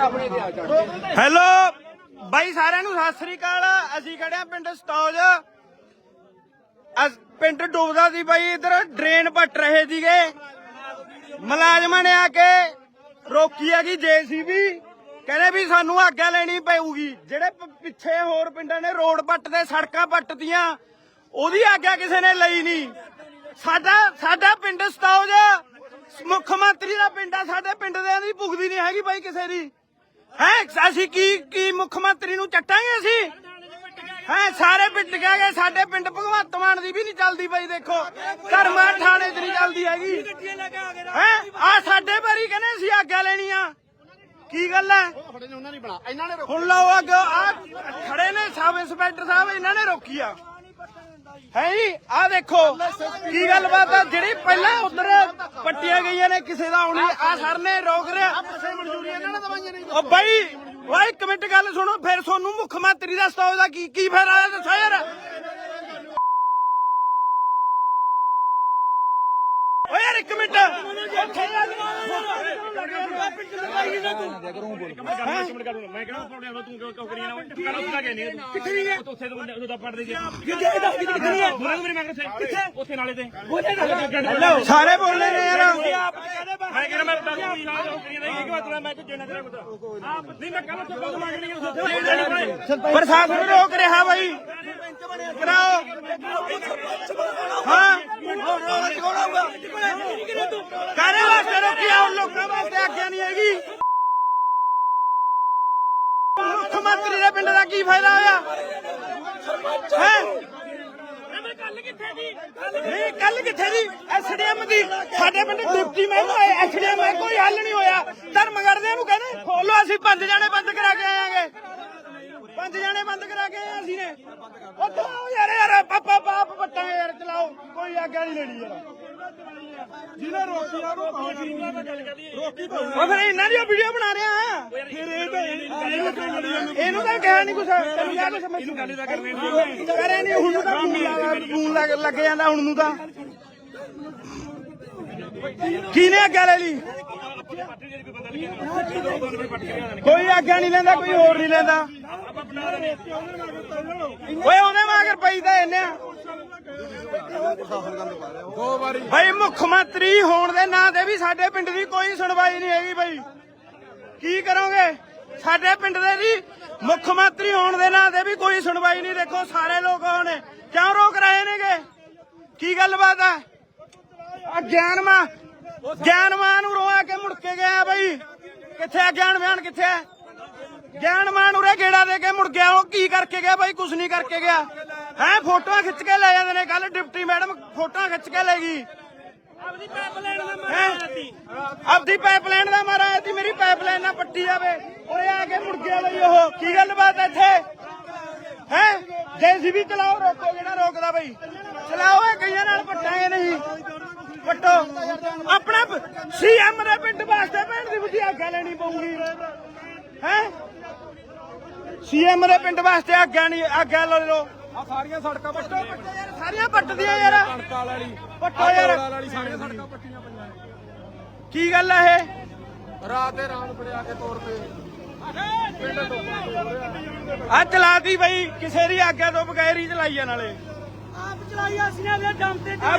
Hello ਬਾਈ ਸਾਰਿਆਂ ਨੂੰ ਸਤਿ ਸ੍ਰੀ ਅਕਾਲ। ਅਸੀਂ ਖੜੇ ਆ ਪਿੰਡ ਸਤੌਜ। ਪਿੰਡ ਡੁੱਬਦਾ ਸੀ ਬਾਈ, ਇਧਰ ਡਰੇਨ ਪੱਟ ਰਹੇ ਸੀਗੇ। ਮੁਲਾਜ਼ਮਾਂ ਨੇ ਆ ਕੇ ਰੋਕੀ ਹੈਗੀ ਜੇਸੀਬੀ। ਕਹਿੰਦੇ ਵੀ ਸਾਨੂੰ ਆਗਿਆ ਲੈਣੀ ਪਊਗੀ। ਜਿਹੜੇ ਪਿੱਛੇ ਹੋਰ ਪਿੰਡਾਂ ਨੇ ਰੋਡ ਪੱਟ ਤੇ ਸੜਕਾਂ ਪੱਟਦੀਆਂ ਉਹਦੀ ਆਗਿਆ ਕਿਸੇ ਨੇ ਲਈ ਨਹੀਂ। ਸਾਡਾ ਸਾਡਾ ਪਿੰਡ ਸਤੌਜ, ਮੁੱਖ ਮੰਤਰੀ ਦਾ ਪਿੰਡ ਆ, ਸਾਡੇ ਪਿੰਡ ਦੇ ਦੀ ਭੁਗਦੀ ਨਹੀਂ ਹੈਗੀ ਬਾਈ ਕਿਸੇ ਦੀ। ਹੈ ਅਸੀਂ ਕੀ ਕੀ ਮੁੱਖ ਮੰਤਰੀ ਨੂੰ ਚੱਟਾਂਗੇ ਅਸੀਂ? ਹੈ ਸਾਰੇ ਪਿੰਡ ਕਹਿ ਗਏ ਸਾਡੇ ਪਿੰਡ ਭਗਵੰਤ ਮਾਨ ਦੀ ਵੀ ਨਹੀਂ ਚੱਲਦੀ ਬਾਈ ਦੇਖੋ। ਧਰਮਾ ਥਾਣੇ 'ਚ ਨਹੀਂ ਚੱਲਦੀ ਹੈਗੀ। ਹੈ ਆ ਸਾਡੇ ਬਾਰੀ ਕਹਿੰਦੇ ਅਸੀਂ ਆਗਿਆ ਲੈਣੀ ਆ ਕੀ ਗੱਲ ਹੈ? ਹੁਣ ਲਓ ਅੱਗ ਆ ਖੜੇ ਨੇ ਸਬ ਇੰਸਪੈਕਟਰ ਸਾਹਿਬ ਇਹਨਾਂ ਨੇ ਰੋਕੀ ਆ। ਹੈ ਜੀ? ਆ ਦੇਖੋ, ਕੀ ਗੱਲਬਾਤ ਆ? ਜਿਹੜੀ ਪਹਿਲਾਂ ਉਧਰ ਪੱਟੀਆਂ ਗਈਆਂ ਨੇ, ਕਿਸੇ ਦਾ ਆਉਣੀ ਆ ਸਰ ਨੇ ਰੋਕ ਰਿਹਾ ਉਹ ਬਾਈ, ਓਏ, ਇੱਕ ਮਿੰਟ ਗੱਲ ਸੁਣੋ, ਫਿਰ ਤੁਹਾਨੂੰ ਮੁੱਖ ਮੰਤਰੀ ਦਾ ਸਟਾਫ ਦਾ ਕੀ ਕੀ ਫਾਇਦਾ ਦੱਸੋ ਯਾਰ। ਓਏ ਯਾਰ, ਇੱਕ ਮਿੰਟ। ਸਾਰੇ ਬੋਲਦੇ ਨੇ ਯਾਰ। ਮੈਂ ਕਿਹਾ ਮੈਂ ਤਾਂ ਕੋਈ ਯਾਦ ਹੋ ਕਰੀ ਨਹੀਂ ਕਿ ਮਤਲਬ ਮੈਂ ਕਿ ਜੇਨਾ ਤੇਰਾ ਕੁੱਤਾ ਨਹੀਂ ਮੈਂ ਕੱਲ ਤੋਂ ਮੰਗ ਰਹੀ ਹਾਂ ਪ੍ਰਸ਼ਾਸਨ ਰੋਕ ਰਿਹਾ ਬਾਈ। ਕਰਾਓ। ਹਾਂ। ਕਾਰੇ ਵਾਸਤੇ ਰੋਕਿਆ ਉਹ ਲੋਕਾਂ ਵਾਸਤੇ ਆਗਿਆ ਨਹੀਂ ਹੈਗੀ ਮੁੱਖ ਮੰਤਰੀ ਦੇ ਪਿੰਡ ਦਾ ਕੀ ਫਾਇਦਾ ਹੋਇਆ? ਹੈ? ਨਹੀਂ ਕੱਲ ਕਿੱਥੇ ਜੀ ਐਸਡੀਐਮ ਦੀ। ਸਾਡੇ ਪਿੰਡ ਡਿਪਟੀ ਮੈਮ ਐਸਡੀਐਮ ਹੈ ਕੋਈ ਹੱਲ ਨਹੀਂ ਹੋਇਆ। ਧਰਮਗੜ੍ਹ ਨੂੰ ਕਹਿੰਦੇ ਖੋਲੋ ਅਸੀਂ ਪੰਜ ਜਾਣੇ ਬੰਦ ਕਰਾ ਕੇ ਆਏਾਂਗੇ। ਪੰਜ ਜਾਣੇ ਬੰਦ ਕਰਾ ਕੇ ਆਏ ਅਸੀਂ ਨੇ। ਉਹ ਚਲਾਓ ਯਾਰ ਯਾਰ ਪਾਪਾ ਬਾਪ ਬੱਟਾਂਗੇ ਯਾਰ, ਚਲਾਓ। ਕੋਈ ਆਗਿਆ ਨਹੀਂ ਲੈਣੀ ਯਾਰ ਜਿਹਨੇ ਰੋਕੀ ਆ ਉਹ ਰੋਕੀ ਉਹ ਫਿਰ ਇਹਨਾਂ ਦੀ ਵੀਡੀਓ ਬਣਾ ਰਿਹਾ ਆ। ਫਿਰ ਇਹ ਤਾਂ ਇਹਨੂੰ ਤਾਂ ਕਹਿ ਨਹੀਂ ਕੁਛ। ਤੈਨੂੰ ਕਿਹਾ ਕੁਛ ਮੈਨੂੰ ਗੱਲ ਤਾਂ ਕਰਨੀ ਨਹੀਂ ਕਰੇ ਨਹੀਂ ਹੁਣ ਤਾਂ ਫੋਨ ਲੱਗ ਫੋਨ ਲੱਗ ਲੱਗ ਜਾਂਦਾ ਹੁਣ ਨੂੰ ਤਾਂ। ਕਿਹਨੇ ਅੱਗੇ ਲੈ ਲਈ? ਕੋਈ ਅੱਗੇ ਨਹੀਂ ਲੈਂਦਾ ਕੋਈ ਹੋਰ ਨਹੀਂ ਲੈਂਦਾ। ਓਏ ਉਹਨੇ ਮਾਗਰ ਪਈ ਤਾਂ ਇਹਨੇ ਦੋ ਵਾਰੀ। ਭਾਈ ਮੁੱਖ ਮੰਤਰੀ ਹੋਣ ਦੇ ਨਾਂ ਤੇ ਵੀ ਸਾਡੇ ਪਿੰਡ ਦੀ ਕੋਈ ਸੁਣਵਾਈ ਨਹੀਂ ਹੈਗੀ ਭਾਈ ਕੀ ਕਰੋਗੇ? ਸਾਡੇ ਪਿੰਡ ਦੇ ਜੀ ਮੁੱਖ ਮੰਤਰੀ ਹੋਣ ਦੇ ਨਾਂ ਤੇ ਵੀ ਕੋਈ ਸੁਣਵਾਈ ਨਹੀਂ। ਦੇਖੋ ਸਾਰੇ ਲੋਕ ਹੋਣੇ ਕਿਉਂ ਰੋਕ ਰਹੇ ਨੇਗੇ? ਕੀ ਗੱਲਬਾਤ ਹੈ ਆ ਗਿਆਨਮਾ ਗਿਆਨਮਾਨ ਨੂੰ ਰੋਆ ਕੇ ਮੁੜ ਕੇ ਗਿਆ ਬਈ। ਕਿੱਥੇ ਆ? ਗਿਆਨਮਾਨ ਕਿੱਥੇ ਹੈ ਗਿਆਨਮਾਨ ਉਰੇ ਗੇੜਾ ਦੇ ਕੇ ਮੁੜ ਗਿਆ। ਉਹ ਕੀ ਕਰਕੇ ਗਿਆ ਬਾਈ? ਕੁਝ ਨਹੀਂ ਕਰਕੇ ਗਿਆ। ਹੈ ਫੋਟੋਆਂ ਖਿੱਚ ਕੇ ਲੈ ਜਾਂਦੇ ਨੇ ਕੱਲ ਡਿਪਟੀ ਮੈਡਮ ਫੋਟੋਆਂ ਖਿੱਚ ਕੇ ਲੈ ਗਈ। ਆਪਦੀ ਪਾਈਪਲਾਈਨ ਦਾ ਮਾਰਾ ਆਪਦੀ ਪਾਈਪਲਾਈਨ ਦਾ ਮਾਰਾ ਸੀ ਮੇਰੀ ਪਾਈਪਲਾਈਨ ਨਾ ਪੱਟੀ ਜਾਵੇ। ਉਰੇ ਆ ਕੇ ਮੁੜ ਗਿਆ ਬਈ ਉਹ। ਕੀ ਗੱਲਬਾਤ ਹੈ ਇੱਥੇ? ਹੈ? ਜੇਸੀਬੀ ਚਲਾਓ ਰੋਕੋ ਜਿਹੜਾ ਰੋਕਦਾ ਬਈ। ਚਲਾਓ ਇਹ ਕਈਆਂ ਨਾਲ ਪੱਟਾਂਗੇ ਨਹੀਂ। ਪੱਟੋ। ਸੀਐਮ ਦੇ ਪਿੰਡ ਵਾਸਤੇ ਭੈਣ ਦੀ ਬੁੱਧੀ ਆਗਿਆ ਲੈਣੀ ਪਊਗੀ। ਹੈ? ਸੀਐਮ ਦੇ ਪਿੰਡ ਵਾਸਤੇ ਆਗਿਆ ਨਹੀਂ ਆਗਿਆ ਲੈ ਲਓ। ਆ ਸਾਰੀਆਂ ਸੜਕਾਂ ਪੱਟੋ ਪੱਟੋ ਯਾਰ ਸਾਰੀਆਂ ਪੱਟਦੀਆਂ ਯਾਰ। ਕਾਲ ਵਾਲੀ ਪੱਟੋ ਯਾਰ। ਵਾਲੀ ਸਾਰੀਆਂ ਸੜਕਾਂ ਪੱਟੀਆਂ ਪਈਆਂ। ਨੇ ਕੀ ਗੱਲ ਹੈ ਇਹ? ਰਾਤ ਦੇ ਰਾਤ ਬੜਿਆ ਕੇ ਤੌਰ ਤੇ। ਆ ਚਲਾਤੀ ਬਈ ਕਿਸੇ ਦੀ ਆਗਿਆ ਤੋਂ ਬਗੈਰ ਹੀ ਚਲਾਈ ਆ ਨਾਲੇ ਆਪ ਚਲਾਈ ਅਸੀਂ ਨੇ ਦਮ ਤੇ ਆ